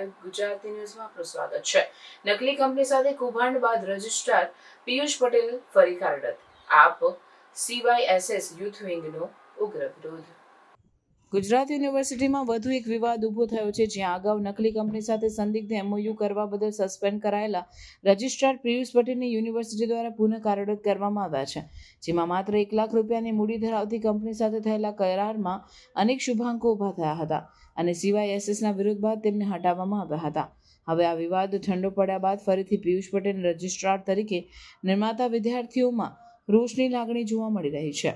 Live Gujarati ન્યૂઝમાં આપનું સ્વાગત છે. નકલી કંપની સાથે કૌભાંડ બાદ રજિસ્ટ્રાર પિયુષ પટેલ ફરી કાર્યરત. આપ સીવાયએસએસ યુથ વિંગનો ઉગ્ર વિરોધ. ગુજરાત યુનિવર્સિટીમાં વધુ એક વિવાદ ઊભો થયો છે, જ્યાં અગાઉ નકલી કંપની સાથે સંદિગ્ધ એમઓયુ કરવા બદલ સસ્પેન્ડ કરાયેલા રજિસ્ટ્રાર પિયુષ પટેલને યુનિવર્સિટી દ્વારા પુનઃ કાર્યરત કરવામાં આવ્યા છે, જેમાં માત્ર એક લાખ રૂપિયાની મૂડી ધરાવતી કંપની સાથે થયેલા કરારમાં અનેક શુભાંકો ઊભા થયા હતા અને સિવાય એસએસના વિરોધ બાદ તેમને હટાવવામાં આવ્યા હતા. હવે આ વિવાદ ઠંડો પડ્યા બાદ ફરીથી પિયુષ પટેલ રજિસ્ટ્રાર તરીકે નિર્માતા વિદ્યાર્થીઓમાં રોષની લાગણી જોવા મળી રહી છે.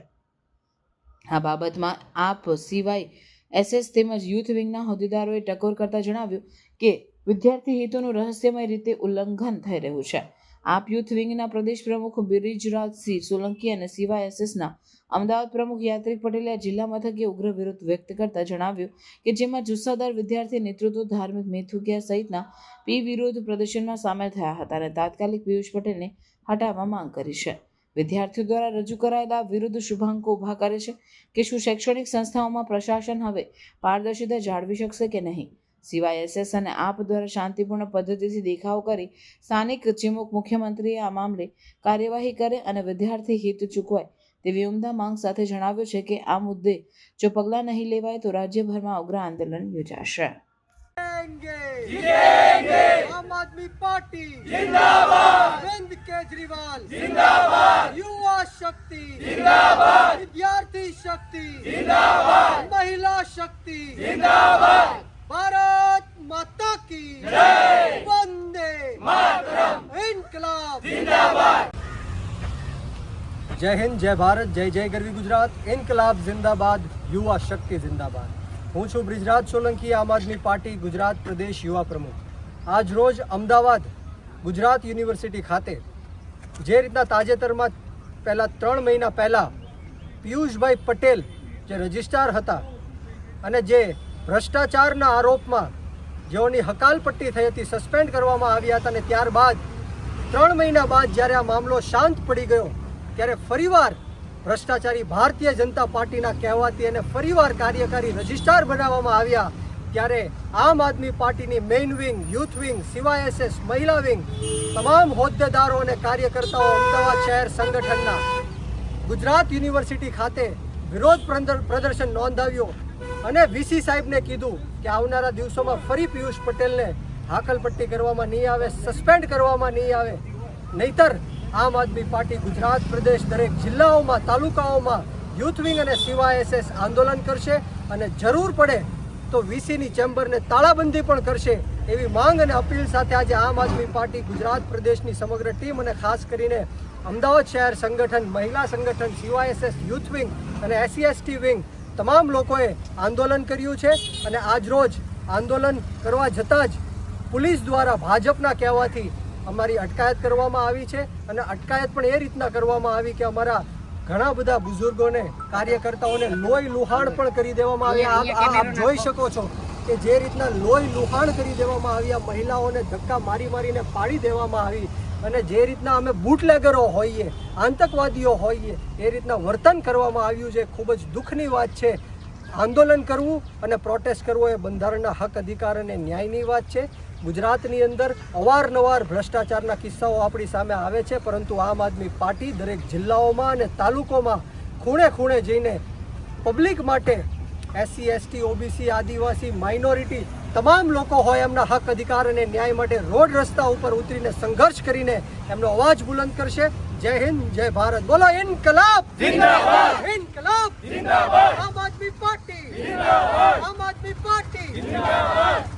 આ બાબતમાં આપ સિવાય એસએસ તેમજ યુથ વિંગના હોદ્દેદારોએ ટકોર કરતા જણાવ્યું કે વિદ્યાર્થી હિતોનું રહસ્યમય રીતે ઉલ્લંઘન થઈ રહ્યું છે. આપ યુથ વિંગના પ્રદેશ પ્રમુખ બિરિજરાજસિંહ સોલંકી અને સિવાય એસએસના અમદાવાદ પ્રમુખ યાત્રિક પટેલે જિલ્લા મથકે ઉગ્ર વિરોધ વ્યક્ત કરતા જણાવ્યું કે જેમાં જુસ્સાદાર વિદ્યાર્થી નેતૃત્વ ધાર્મિક મેથુકિયા સહિતના પી વિરોધ પ્રદર્શનમાં સામેલ થયા હતા અને તાત્કાલિક પિયુષ પટેલને હટાવવા માંગ કરી છે. વિદ્યાર્થીઓ દ્વારા રજૂ કરાયેલા વિરુદ્ધ શુભાંકો ઊભા કરે છે કે શું શૈક્ષણિક સંસ્થાઓમાં પ્રશાસન હવે પારદર્શિતા જાળવી શકશે કે નહીં? સિવાય એસએસ અને આપ દ્વારા શાંતિપૂર્ણ પદ્ધતિથી દેખાવ કરી સ્થાનિક ચિમુક મુખ્યમંત્રીએ આ મામલે કાર્યવાહી કરે અને વિદ્યાર્થી હિત ચૂકવાય તેવી ઉમદા માંગ સાથે જણાવ્યું છે કે આ મુદ્દે જો પગલાં નહીં લેવાય તો રાજ્યભરમાં ઉગ્ર આંદોલન યોજાશે. આમ આદમી પાર્ટી. જિંદાબાદ केजरीवाल जिंदाबाद युवा शक्ति जिंदाबाद विद्यार्थी शक्ति जिंदाबाद महिला शक्ति जिंदाबाद भारत माता की जय वंदे मातरम इनकलाब જય હિન્દ જય ભારત જય જય ગરવી ગુજરાત ઇન્કલાબ જિંદાબાદ યુવા શક્તિ જિંદાબાદ હું છું બ્રિજરાજ સોલંકી આમ આદમી પાર્ટી ગુજરાત પ્રદેશ યુવા પ્રમુખ આજ રોજ અમદાવાદ ગુજરાત યુનિવર્સિટી ખાતે જે રીતના તાજેતરમાં પહેલાં ત્રણ મહિના પહેલાં પિયુષભાઈ પટેલ જે રજિસ્ટ્રાર હતા અને જે ભ્રષ્ટાચારના આરોપમાં જેઓની હકાલપટ્ટી થઈ હતી, સસ્પેન્ડ કરવામાં આવ્યા હતા અને ત્યારબાદ ત્રણ મહિના બાદ જ્યારે આ મામલો શાંત પડી ગયો, ત્યારે ફરીવાર ભ્રષ્ટાચારી ભારતીય જનતા પાર્ટીના કહેવાથી અને ફરીવાર કાર્યકારી રજિસ્ટ્રાર બનાવવામાં આવ્યા. ત્યારે આમ આદમી પાર્ટીની main wing youth wing CYSS મહિલા વિંગ તમામ હોદ્દેદારો અને કાર્યકર્તાઓ અમદાવાદ શહેર સંગઠનના ગુજરાત યુનિવર્સિટી ખાતે વિરોધ પ્રદર- પ્રદર્શન નોંધાવ્યો અને વીસી સાહેબને કીધું કે આવનારા દિવસોમાં ફરી પિયુષ પટેલને હાકલપટ્ટી કરવામાં નહીં આવે સસ્પેન્ડ કરવામાં નહીં આવે. નહીતર આમ આદમી પાર્ટી ગુજરાત પ્રદેશ દરેક જિલ્લાઓમાં, તાલુકાઓમાં યુથ વિંગ અને સીવાયએસએસ આંદોલન કરશે અને જરૂર પડે તો વીસીની ચેમ્બરને તાળાબંધી પણ કરશે એવી માંગ અને અપીલ સાથે આજે આમ આદમી પાર્ટી ગુજરાત પ્રદેશની સમગ્ર ટીમ અને ખાસ કરીને અમદાવાદ શહેર સંગઠન, મહિલા સંગઠન સીવાયએસએસ યુથ વિંગ અને એસસીએસટી વિંગ તમામ લોકોએ આંદોલન કર્યું છે અને આજરોજ આંદોલન કરવા જતાં જ પોલીસ દ્વારા ભાજપના કહેવાથી અમારી અટકાયત કરવામાં આવી છે અને અટકાયત પણ એ રીતના કરવામાં આવી કે અમારા ઘણા બધા બુઝુર્ગોને કાર્યકર્તાઓને લોહી લુહાણ પણ કરી દેવામાં આવ્યા. આપ જોઈ શકો છો કે જે રીતના લોહી લુહાણ કરી દેવામાં આવ્યા મહિલાઓને ધક્કા મારી મારીને પાડી દેવામાં આવી અને જે રીતના અમે બુટલેગરો હોઈએ આતંકવાદીઓ હોઈએ એ રીતના વર્તન કરવામાં આવ્યું છે. ખૂબ જ દુઃખની વાત છે. આંદોલન કરવું અને પ્રોટેસ્ટ કરવો એ બંધારણના હક, અધિકાર અને ન્યાયની વાત છે. ગુજરાતની અંદર અવારનવાર ભ્રષ્ટાચારના કિસ્સાઓ આપણી સામે આવે છે, પરંતુ આમ આદમી પાર્ટી દરેક જિલ્લાઓમાં અને તાલુકોમાં ખૂણે ખૂણે જઈને પબ્લિક માટે એસસી એસટી ઓબીસી આદિવાસી માઇનોરિટી તમામ લોકો હોય એમના હક, અધિકાર અને ન્યાય માટે રોડ રસ્તા ઉપર ઉતરીને સંઘર્ષ કરીને એમનો અવાજ બુલંદ કરશે. જય હિન્દ જય ભારત. બોલો ઇનકલાબ! જિંદાબાદ! ઇનકલાબ! જિંદાબાદ! આમ આદમી પાર્ટી! જિંદાબાદ! આમ આદમી પાર્ટી! જિંદાબાદ!